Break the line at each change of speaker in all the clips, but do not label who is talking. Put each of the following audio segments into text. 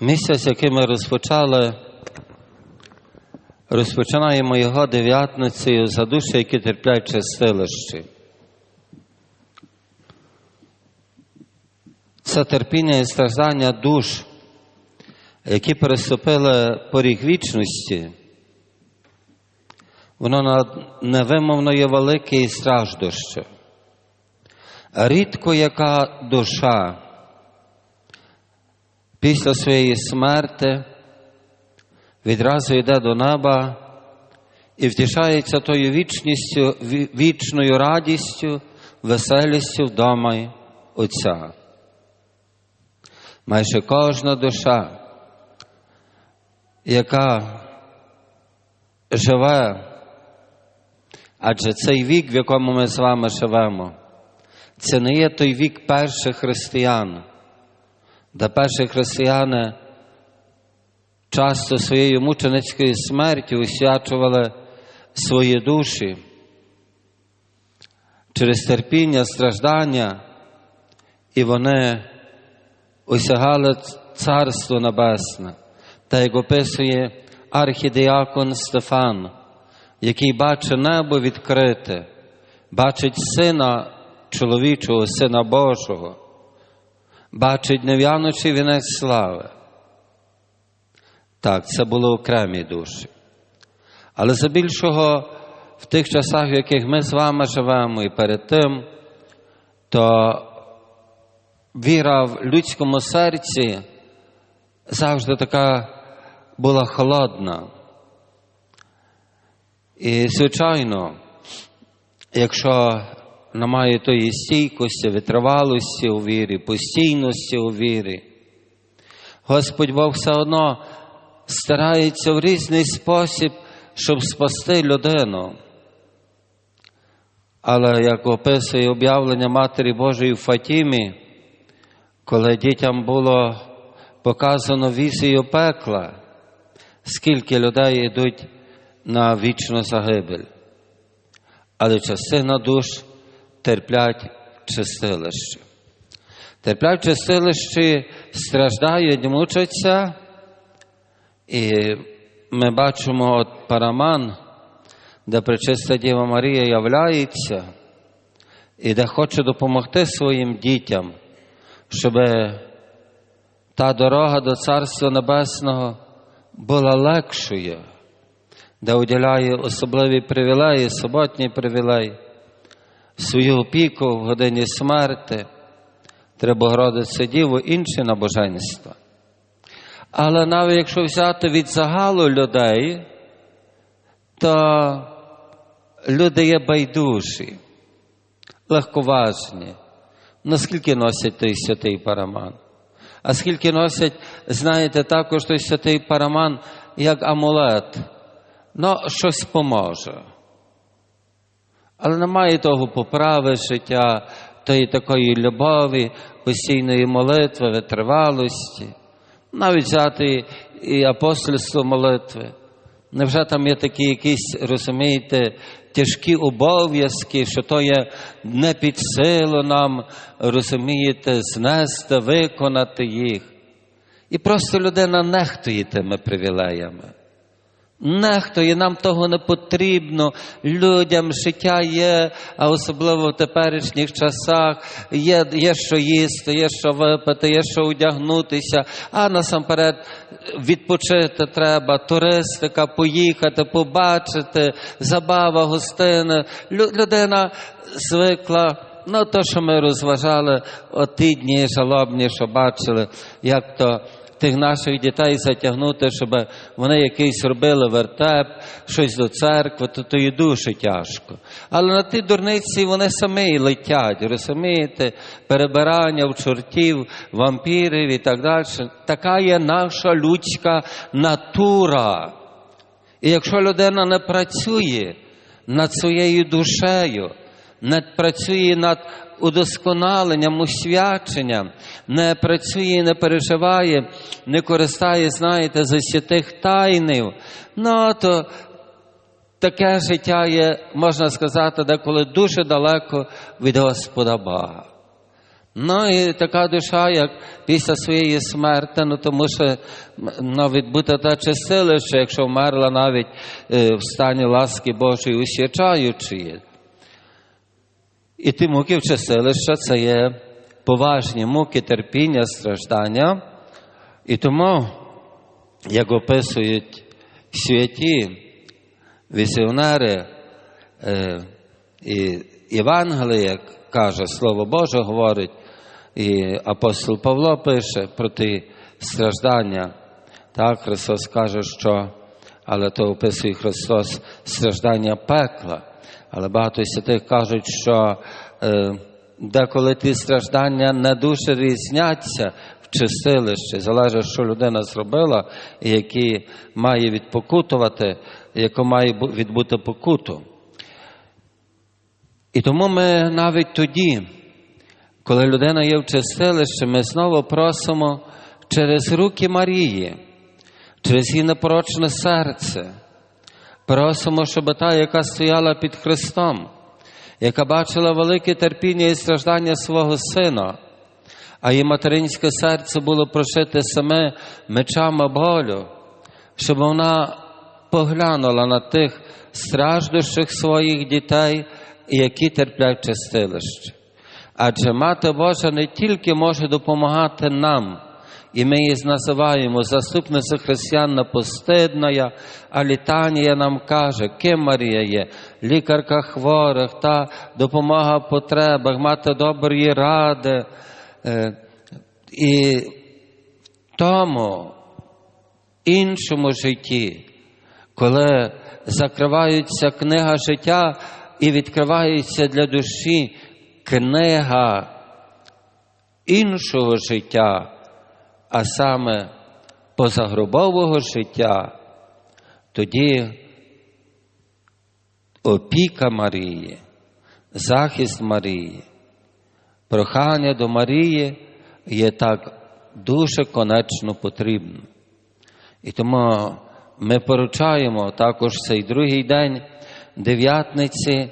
Місяць, який ми розпочали, розпочинаємо його дев'ятницею за душі, які терплять чистилищі. Це терпіння і страждання душ, які переступили поріг вічності, воно невимовно є велике і страждуще. Рідко яка душа після своєї смерти відразу йде до неба і втішається тою вічністю, вічною радістю, веселістю вдома Отця. Майже кожна душа, яка живе, адже цей вік, в якому ми з вами живемо, це не є той вік перших християн, де перші християни часто своєю мученицькою смертю освячували свої душі через терпіння, страждання, і вони осягали Царство Небесне, та як описує архідіакон Стефан, який бачить небо відкрите, бачить Сина чоловічого, Сина Божого, бачить нев'яночий вінець слави. Так, це були окремі душі. Але за більшого в тих часах, в яких ми з вами живемо, і перед тим, то віра в людському серці завжди така була холодна. І, звичайно, якщо немає тої стійкості, витривалості у вірі, постійності у вірі, Господь Бог все одно старається в різний спосіб, щоб спасти людину. Але як описує об'явлення Матері Божої в Фатімі, коли дітям було показано візію пекла, скільки людей йдуть на вічну загибель. Але частина душ терплять в чистилищі. Терплять чистилищі, страждають, мучаться. І ми бачимо от параман, де Пречиста Діва Марія являється і де хоче допомогти своїм дітям, щоб та дорога до Царства Небесного була легшою, де уділяє особливі привілеї, суботній привілей, свою опіку в годині смерти, треба Богородице Діву, інші набоженства. Але навіть якщо взяти від загалу людей, то люди є байдужі, легковажні. Наскільки носять той святий параман? А скільки носять, знаєте, також той святий параман як амулет, ну, щось поможе. Але немає того поправи життя, тої такої любові, постійної молитви, витривалості, навіть взяти і апостольство молитви. Невже там є такі якісь, розумієте, тяжкі обов'язки, що то є не під силу нам, розумієте, знести, виконати їх. І просто людина нехтує тими привілеями. Нехтує, нам того не потрібно. Людям життя є, а особливо в теперішніх часах є, є що їсти, є що випити, є що одягнутися, а насамперед відпочити треба, туристика, поїхати, побачити, забава, гостини. Лю- Людина звикла. Ну, то, що ми розважали оті дні жалобні, що бачили, як то тих наших дітей затягнути, щоб вони якийсь робили вертеп, щось до церкви, то то і дуже тяжко. Але на ті дурниці вони самі летять, розумієте, перебирання в чортів, вампірів і так далі. Така є наша людська натура. І якщо людина не працює над своєю душею, не працює над удосконаленням, освяченням, не працює, не переживає, не користає, знаєте, за святих тайнів, ну то таке життя є, можна сказати, деколи дуже далеко від Господа Бога. Ну і така душа, як після своєї смерти, ну тому що навіть бути та чистилище, якщо вмерла навіть е, в стані ласки Божої усічаючої. І ті муки в це є поважні муки, терпіння, страждання. І тому, як описують святі візіонери е, і Євангелія, каже, Слово Боже говорить, і апостол Павло пише про ті страждання. Так, Христос каже, що, але то описує Христос страждання пекла. Але багато святих кажуть, що е, деколи ті страждання не дуже різняться в чистилищі, залежить, що людина зробила, і які має відпокутувати, яку має відбути покуту. І тому ми навіть тоді, коли людина є в чистилищі, ми знову просимо через руки Марії, через її непорочне серце. Просимо, щоб та, яка стояла під Христом, яка бачила велике терпіння і страждання свого сина, а її материнське серце було прошите саме мечами болю, щоб вона поглянула на тих страждущих своїх дітей, які терплять чистилище. Адже Мати Божа не тільки може допомагати нам, і ми її називаємо заступниця християн непостидна, а літання нам каже, ким Марія є, лікарка хворих та допомога в потребах, мати доброї ради. Е, І в тому іншому житті, коли закривається книга життя і відкривається для душі книга іншого життя, а саме позагробового життя, тоді опіка Марії, захист Марії, прохання до Марії є так дуже конечно потрібним. І тому ми поручаємо також цей другий день дев'ятниці,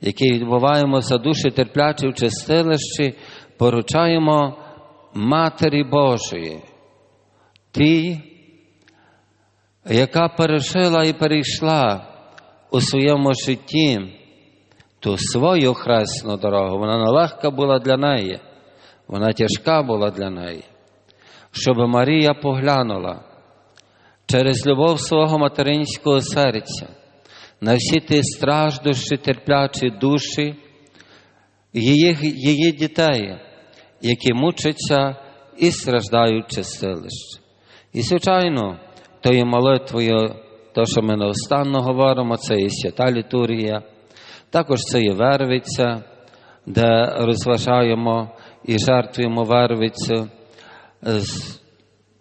який відбуваємо за душі терплячі в чистилищі, поручаємо Матері Божої, тій, яка пережила і перейшла у своєму житті ту свою хресну дорогу. Вона нелегка була для неї, вона тяжка була для неї, щоб Марія поглянула через любов свого материнського серця на всі ті страждущі, терплячі душі її, її дітей, які мучаться і страждають чистилище. І, звичайно, тою молитвою, то, що ми неостанно говоримо, це і свята літургія, також це і вервиця, де розважаємо і жертвуємо вервицю з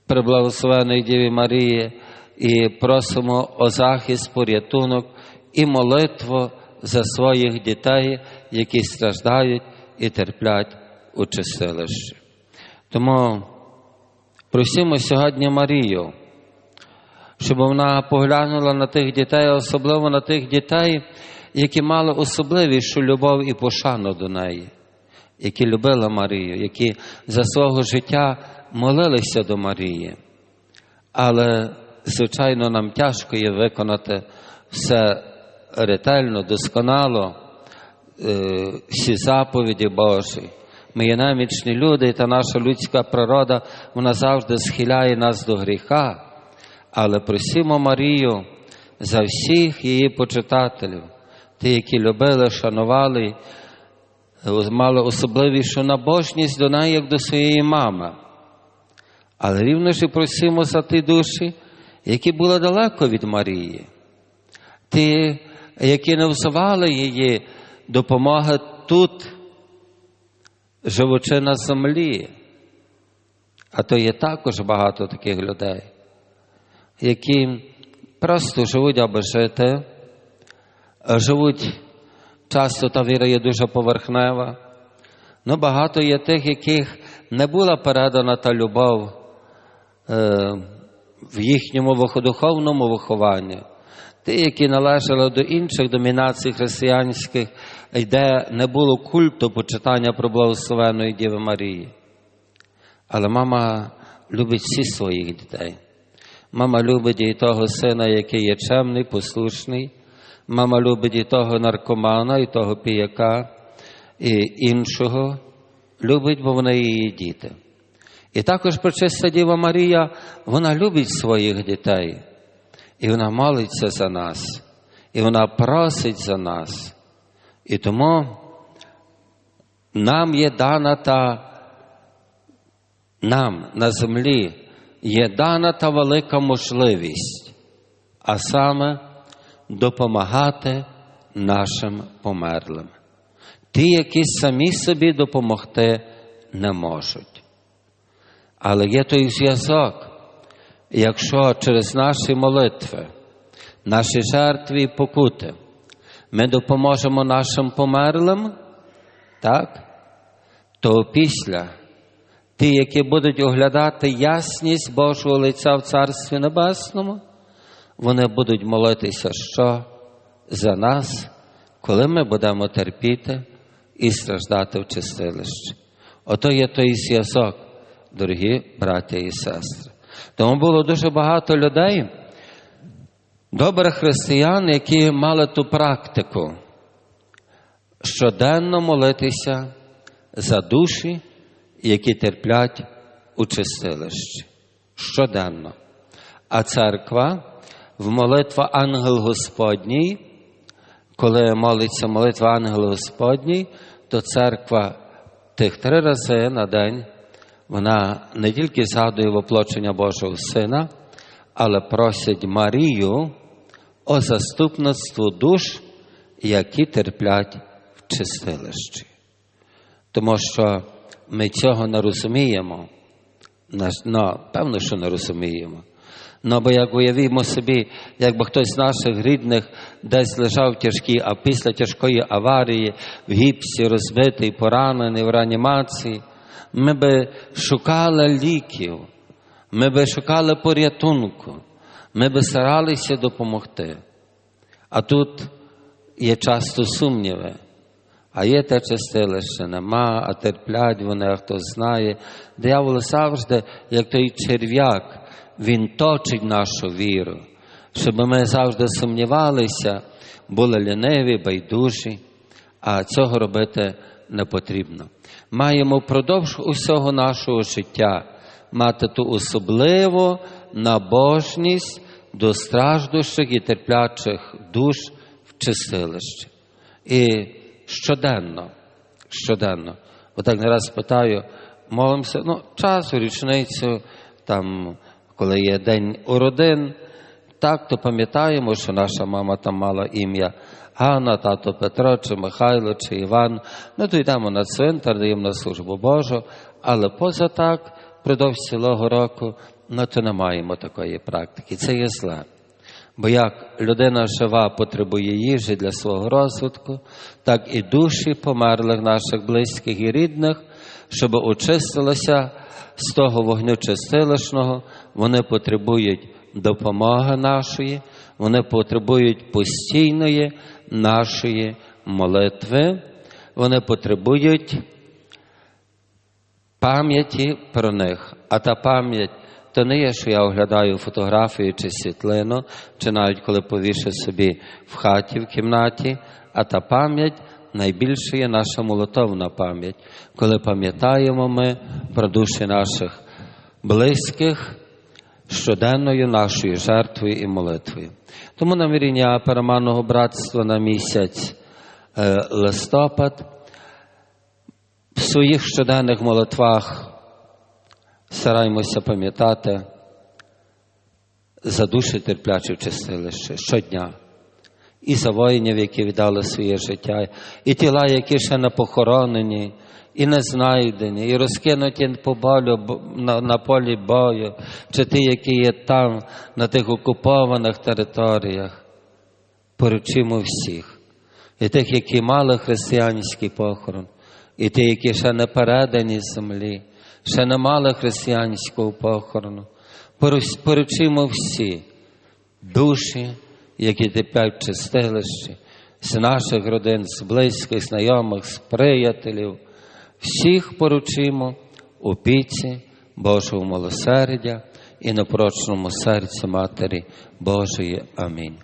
приблагословеної Діві Марії і просимо о захист, порятунок і молитву за своїх дітей, які страждають і терплять у. Тому просимо сьогодні Марію, щоб вона поглянула на тих дітей, особливо на тих дітей, які мали особливішу любов і пошану до неї, які любили Марію, які за свого життя молилися до Марії. Але, звичайно, нам тяжко є виконати все ретельно, досконало, е, всі заповіді Божі. Ми є намічні люди, та наша людська природа, вона завжди схиляє нас до гріха. Але просимо Марію за всіх її почитателів, ті, які любили, шанували, е, мали особливішу набожність до неї, як до своєї мами. Але рівно ж і просимо за ті душі, які були далеко від Марії, ті, які не взивали її допомоги тут, живучи на землі. А то є також багато таких людей, які просто живуть, аби жити, живуть часто та віра є дуже поверхнева. Ну, багато є тих, яких не була передана та любов е, в їхньому духовному вихованні. Ті, які належали до інших домінацій християнських, де не було культу почитання про благословеної Діви Марії. Але мама любить всі своїх дітей. Мама любить і того сина, який є чемний, послушний. Мама любить і того наркомана, і того піяка, і іншого. Любить, бо вони її діти. І також пречиста Діва Марія, вона любить своїх дітей. І вона молиться за нас, і вона просить за нас. І тому нам є дана та нам на землі є дана та велика можливість, а саме допомагати нашим померлим. Ті, які самі собі допомогти не можуть. Але є той зв'язок, якщо через наші молитви, наші жертви і покути ми допоможемо нашим померлим, так, то після ті, які будуть оглядати ясність Божого лиця в Царстві Небесному, вони будуть молитися, що за нас, коли ми будемо терпіти і страждати в чистилищі. Ото є той зв'язок, дорогі браття і сестри. Тому було дуже багато людей, добрих християн, які мали ту практику щоденно молитися за душі, які терплять у чистилищі. Щоденно. А церква в молитва Ангел Господній, коли молиться молитва Ангел Господній, то церква тих три рази на день вона не тільки згадує воплочення Божого Сина, але просить Марію о заступництву душ, які терплять в чистилищі. Тому що ми цього не розуміємо. Ну, певно, що не розуміємо. Ну, бо як уявімо собі, якби хтось з наших рідних десь лежав в тяжкій, а після тяжкої аварії, в гіпсі, розбитий, поранений в реанімації, ми би шукали ліків, ми би шукали порятунку, ми би старалися допомогти. А тут є часто сумніви. А є те чистилище, нема, а терплять вони, а хто знає. Диявол завжди, як той черв'як, він точить нашу віру, щоб ми завжди сумнівалися, були ліниві, байдужі, а цього робити не потрібно. Маємо впродовж усього нашого життя мати ту особливу набожність до страждущих і терплячих душ в чистилищі. І щоденно, щоденно. Отак не раз питаю, молимося, ну, часу, річницю, там, коли є день родин, так, то пам'ятаємо, що наша мама там мала ім'я Ганна, тато Петро, чи Михайло, чи Іван. Ну, то йдемо на цвинтар, даємо на службу Божу, але поза так, впродовж цілого року, ну, то не маємо такої практики. Це є зле. Бо як людина жива потребує їжі для свого розвитку, так і душі померлих наших близьких і рідних, щоб очистилися з того вогню чистилищного, вони потребують допомоги нашої, вони потребують постійної нашої молитви, вони потребують пам'яті про них. А та пам'ять то не є, що я оглядаю фотографію чи світлину, чи навіть коли повішу собі в хаті, в кімнаті, а та пам'ять найбільше є наша молотовна пам'ять, коли пам'ятаємо ми про душі наших близьких щоденною нашою жертвою і молитвою. Тому наміріння переманного братства на місяць е, листопад в своїх щоденних молитвах стараємося пам'ятати за душі терплячі чистилище щодня. І за воїнів, які віддали своє життя, і тіла, які ще не похоронені, і не знайдені, і розкинуті по болю на, на полі бою, чи ті, які є там, на тих окупованих територіях. Поручимо всіх, і тих, які мали християнський похорон, і ті, які ще не передані землі ще не мали християнського похорону. Поручимо всі душі які тепер в чистилищі, з наших родин, з близьких, знайомих, з приятелів, всіх поручимо у піці Божого милосердя і на прочному серці Матері Божої. Амінь.